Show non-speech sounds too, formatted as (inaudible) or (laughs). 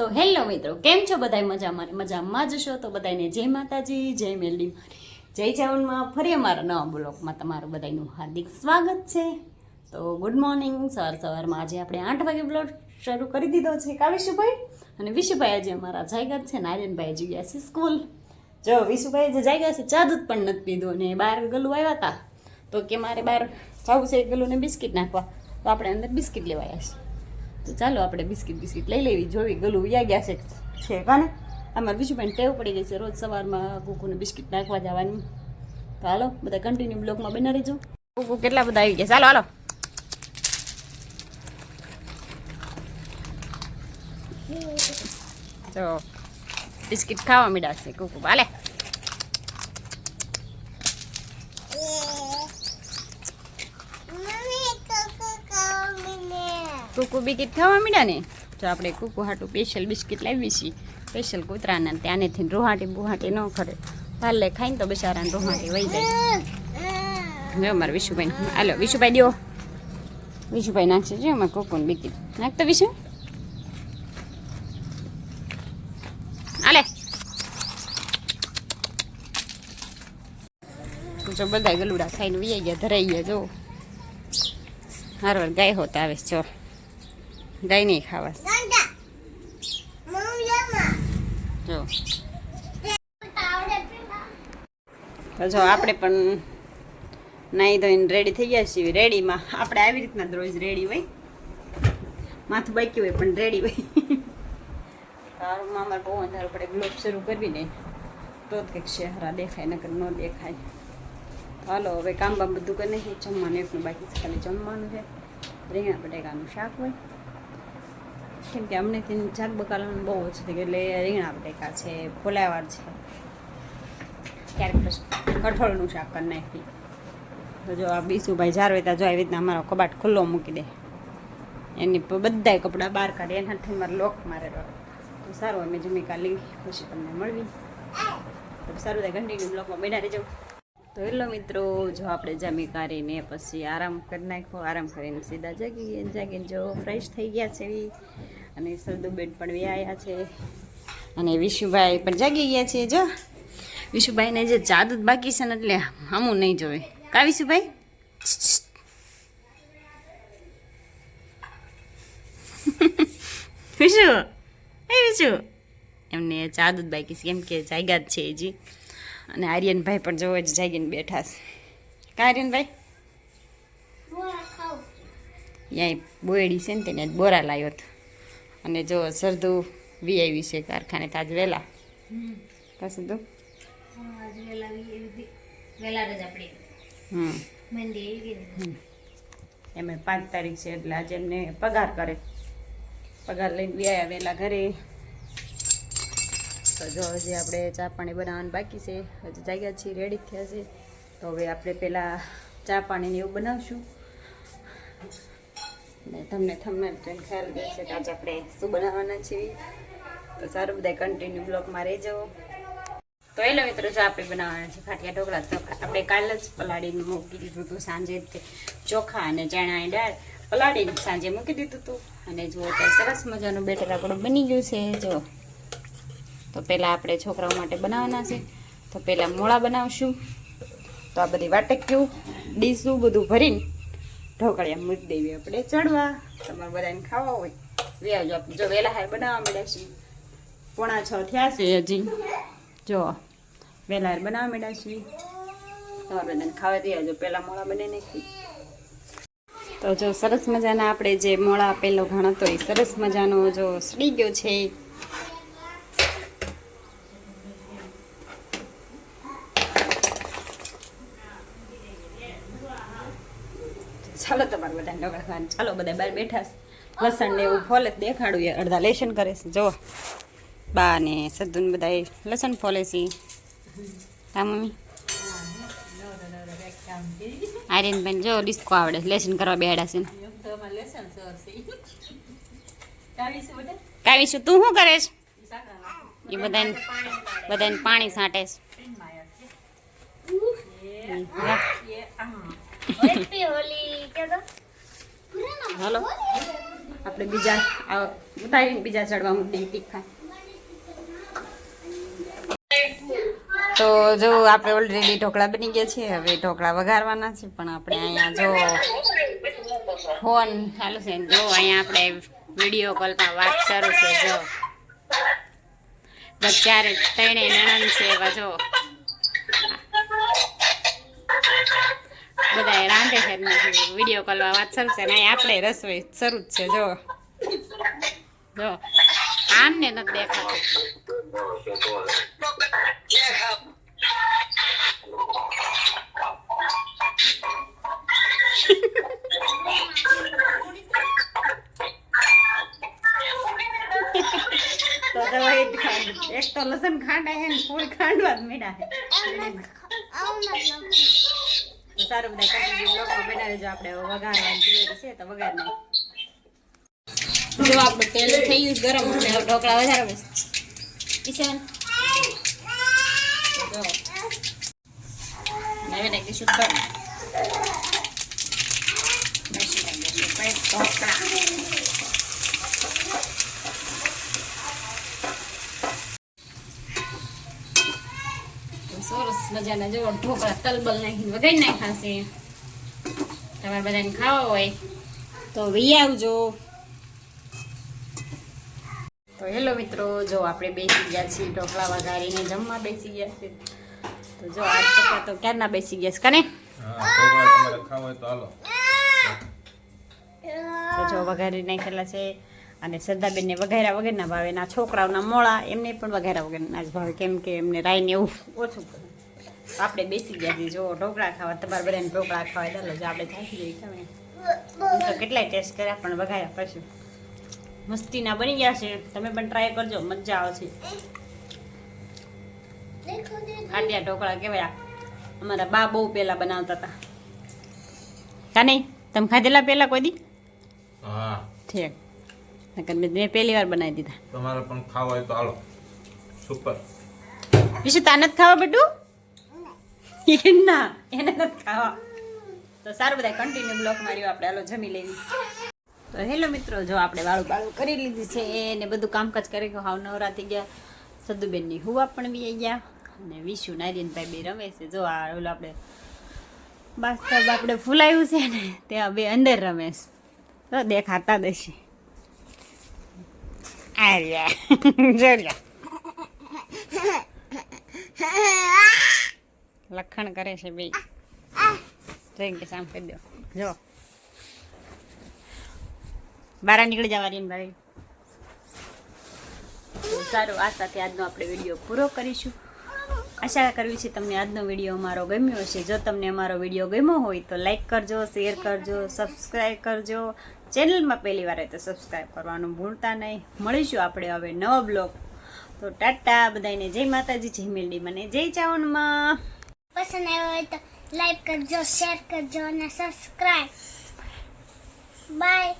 તો હેલો મિત્રો, કેમ છો બધાય મજામાં મજામાં જ છો? તો બધાને જય માતાજી, જય મેલડી જય ચાવનમાં ફરી અમારા નવા બ્લોકમાં તમારું બધાનું હાર્દિક સ્વાગત છે. તો ગુડ મોર્નિંગ, સવાર સવારમાં આજે આપણે આઠ વાગે બ્લોગ શરૂ કરી દીધો છે કા વિશુભાઈ? અને વિશુભાઈ આજે અમારા જાયગર છે, નારાયણભાઈ હજી ગયા છે સ્કૂલ. જો વિશુભાઈ જે જાયગા છે, ચા દૂધ પણ નથી પીધું અને બહાર ગલું આવ્યા હતા તો કે મારે બહાર જવું છે ગલુને બિસ્કિટ નાખવા. તો આપણે અંદર બિસ્કિટ લેવાયા છે તો ચાલો આપણે બિસ્કિટ બિસ્કિટ લઈ લેવી. જોવી, ગલું વ્યા ગયા છે. છે કાને? અમારે બીજું પણ ટેવ પડી ગઈ છે. રોજ સવારમાં કુકુને બિસ્કિટ નાખવા જવાની. તો હાલો, બધા કન્ટિન્યુ બ્લોગમાં બના રહીજો. કુકુ કેટલા બધા આવી ગયા? ચાલો, હાલો. જો, બિસ્કિટ ખાવા મીડા છે કુકુ. હાલે. કુકુ બિસ્કિટ ખાવા મળ્યા ને, તો આપણે કુકુ હાટું સ્પેશિયલ બિસ્કિટ લાવી છીએ. સ્પેશિયલ કૂતરાના ત્યાંનેથી રોહાટી બુહાટી ન ખરે ભાલે ખાઈને તો બિચારાને રોહાટી વહી જાય. જો મારા વિશુભાઈ, હાલો, વિશુભાઈ દો વિશુભાઈ નાખશે જો અમારે કુકુન બિસ્કિટ. નાખતો વિશુ? હાલે. જો બધા ગલુડા ખાઈને વી ગયા, ધરાઈ ગયા, જો. હારવાર ગાય હોત આવે છે જો ગાય નહીં ખાવા જો જો આપણે પણ નાહી ધોઈને રેડી થઈ ગયા છીએ રેડીમાં આપણે આવી રીતના જ રોજ રેડી હોય માથું બાક્યું હોય પણ રેડી હોય તારું મામા બહુ અંધારું પડે ગ્લોબ શરૂ કરવી ને તો જ કંઈક શહેરા દેખાય નકર ન દેખાય હાલો હવે કામ બામ બધું કરી નાખીએ જમવાનું એકનું બાકી છે ખાલી જમવાનું છે રીંગણા બટેકાનું શાક હોય કેમ કે અમને જાગ બકાલાનું બહુ ઓછું થઈ ગયું. એટલે રીંગણા બટેકા છે, ફોલાવાર છે. ક્યારેક કઠોળનું શાક કરી નાખી. તો જો આ બીસુભાઈ જારવેતા જો આવી રીતના અમારો કબાટ ખુલ્લો મૂકી દે. એની બધાય કપડાં બહાર કાઢી, એના હાથે મારે લોક મારેલો. તો સારું, અમે જમી કાલી પછી તમને મળવી. તો સારું થાય કન્ટિન્યુ બ્લોકમાં બેઠા જાઉં તો એટલો મિત્રો, જો આપણે જમી કાઢીને પછી આરામ કરી નાખ્યો. આરામ કરીને સીધા જાગી ગયા. જાગીને જો ફ્રેશ થઈ ગયા છે. એવી અને સરદુબેન પણ વ્યાયા છે. અને વિશુભાઈ પણ જાગી ગયા છે જો. વિશુભાઈને જે જાદુ બાકી છે ને એટલે હમું નહીં જોવે. કા વિશુભાઈ? (laughs) વિશુ એ વિશુ. એમને જાદુ બાકી છે કેમ કે જાગ્યા જ છે હજી. અને આર્યનભાઈ પણ જોવે જ જાગીને બેઠા છે. કા આર્યનભાઈ? યાય બોયડી છે ને તેને બોરા લાવ્યો હતો. અને જો સરદુ વી આવી છે કારખાને તાજ વહેલા કા સરદુ? હમ. એમે પાંચ તારીખ છે એટલે આજે એમને પગાર કરે. પગાર લઈને વ્યાયા વહેલા ઘરે. તો જો હજી આપણે ચા પાણી બનાવવાનું બાકી છે. હજી જાગ્યા છીએ રેડી થયા છે. તો હવે આપણે પહેલાં ચા પાણીને એવું બનાવશું. ને તમને તમને જોઈને ખ્યાલ રહેશે કે આજે આપણે શું બનાવવાના છીએ. તો સારું બધા કન્ટિન્યુ બ્લોગમાં રહેજો. તો એલો મિત્રો, જો આપણે બનાવવાના છે ખાટિયા ઢોકળા. તો આપણે કાલે જ પલાળીને મૂકી દીધું હતું સાંજે ચોખા અને ચણાની દાળ પલાળીને સાંજે મૂકી દીધું હતું. અને જુઓ તો સરસ મજાનું બેટર આપણું બની ગયું છે જો તો પહેલાં આપણે છોકરાઓ માટે બનાવવાના છે. તો પહેલાં મોળા બનાવશું. તો આ બધી વાટક્યું ડીશું બધું ભરીને ઢોકળિયા મૂકી દેવી આપણે. ચડવા. તમારે બધાને ખાવા હોય. વ્યાજો આપણે. જો વહેલા હાર બનાવવા મળ્યા પોણા છ થયા છે હજી. જો વહેલા હાર બનાવવા મળ્યા છીએ તમારે બધાને ખાવા દે જો પહેલાં મોળા બને નાખી. તો જો સરસ મજાના આપણે જે મોળા પેલો ઘણો તો એ સરસ મજાનો જો સડી ગયો છે. ચાલો તમારે બધા નવા ચાલો બધા બહાર બેઠા છે. લસણ ને એવું ફોલે દેખાડું એ અડધા લેશન કરે છે. જો બા ને સદ્દુન બધા લસણ ફોલે છે. હા, મમ્મી. આર્યનબેન જો ડિસ્કો આવડે લેશન કરવા બેડા છે કાવીશું તું શું કરે છે? એ બધાને બધાને પાણી છાંટે છે. વાહ. હાલો. આપણે બીજા ઉતારીને બીજા ચડવા મૂકી તીખા તો જો આપણે ઓલરેડી ઢોકળા બની ગયા છે હવે ઢોકળા વઘારવાના છે, પણ આપણે અહીંયા જો ફોન ચાલુ છે, જો અહીંયા આપણે વીડિયો કોલમાં વાત શરૂ છે, જો. ચારે ત્રણે નણંદ છે, એવા જો. બધા રાંધે છે વીડિયો કોલમાં વાત શરૂ નહીં ને આપણે રસોઈ શરૂ જ છે જો જો આમને નથી દેખાતું. તો ખાંડ એક તો લસણ ખાંડ આયા ને ફૂલ ખાંડવા જ મીડા છે. તો સારું બધા કન્ટિન્યુ બ્લોગમાં બનાવી જો આપણે. વઘારવાની તૈયારી છે તો વઘાર નહીં જો આપણે તેલ થઈ ગયું ગરમ ઢોકળા વધારે બસ કિશન જો. હવે નાખી ઢોકળા. સરસ મજાના જો ઢોકળા તલબલ નાખી વગાઈ નાખાશે તમારે બધાને ખાવા હોય તો વી આવજો. તો હેલો મિત્રો જો આપણે બેસી ગયા છીએ ઢોકળા વઘારીને જમવા બેસી ગયા છે. તો જો આજ પપ્પા તો ક્યારના બેસી ગયા છે કને? તો હાલો. તો જો વઘારી નાખેલા છે. અને શ્રદ્ધાબેનને વઘારા વગરના ભાવે એના છોકરાઓના મોળા એમને પણ વઘારા વગરના જ ભાવે. કેમ કે એમને રાઈને એવું ઓછું. આપણે બેસી ગયા છીએ. જો ઢોકળા ખાવા તમારે બધાને ઢોકળા ખાવા ચાલો જો આપણે થાકી જઈએ. તમે તો કેટલાય ટેસ્ટ કર્યા પણ વઘાર્યા પછી. મસ્તીના બની ગયા છે. તમે પણ ટ્રાય કરજો મજા આવશે. આટિયા ઢોકળા કેવાયા અમારા બા બહુ પહેલા બનાવતા હતા. કા નહીં તમે ખાધેલા પહેલા કોઈ દી? હા. ઠીક. નકર મેં પહેલી વાર બનાવી દીધા. તમારે પણ ખાવા હોય તો હાલો. સુપર વિશુ તા નથી ખાવા બેટું? ના એને નથી ખાવા. તો સારું બધા કન્ટિન્યુ બ્લોક માર્યો આપણે. હાલો જમી લેવી તો હેલો મિત્રો જો આપણે વાળું બાળું કરી લીધી છે એને બધું કામકાજ કરી ગયો. હાવ નવરા થઈ ગયા. સદુબેનની હુવા પણ બી ગયા. અને વિશુ નારિયનભાઈ બે રમે છે. જો આ ઓલું આપણે બાસ્તવ આપણે ફૂલાયું છે ને ત્યાં બે અંદર રમેશ તો દેખાતા દશે આર્યા જોડ્યા (laughs) લખણ કરે છે બે. જોઈ કે સામ કરી દો. જો. બારા નીકળી જવાની ભાઈ. સારું, આ સાથે આજનો આપણે વીડિયો પૂરો કરીશું. આશા કરવી છે તમને આજનો વીડિયો અમારો ગમ્યો હશે. જો તમને અમારો વીડિયો ગમ્યો હોય તો લાઈક કરજો શેર કરજો સબસ્ક્રાઈબ કરજો. ચેનલમાં પહેલી વાર તો સબસ્ક્રાઈબ કરવાનું ભૂલતા નહીં. મળીશું આપણે હવે નવો બ્લોગ તો ટાટા બધાને જય માતાજી, જય મેલડી મને, જય ચાવનમાં. પસંદ આવ્યો હોય તો લાઈક કરજો શેર કરજો અને સબસ્ક્રાઈબ બાય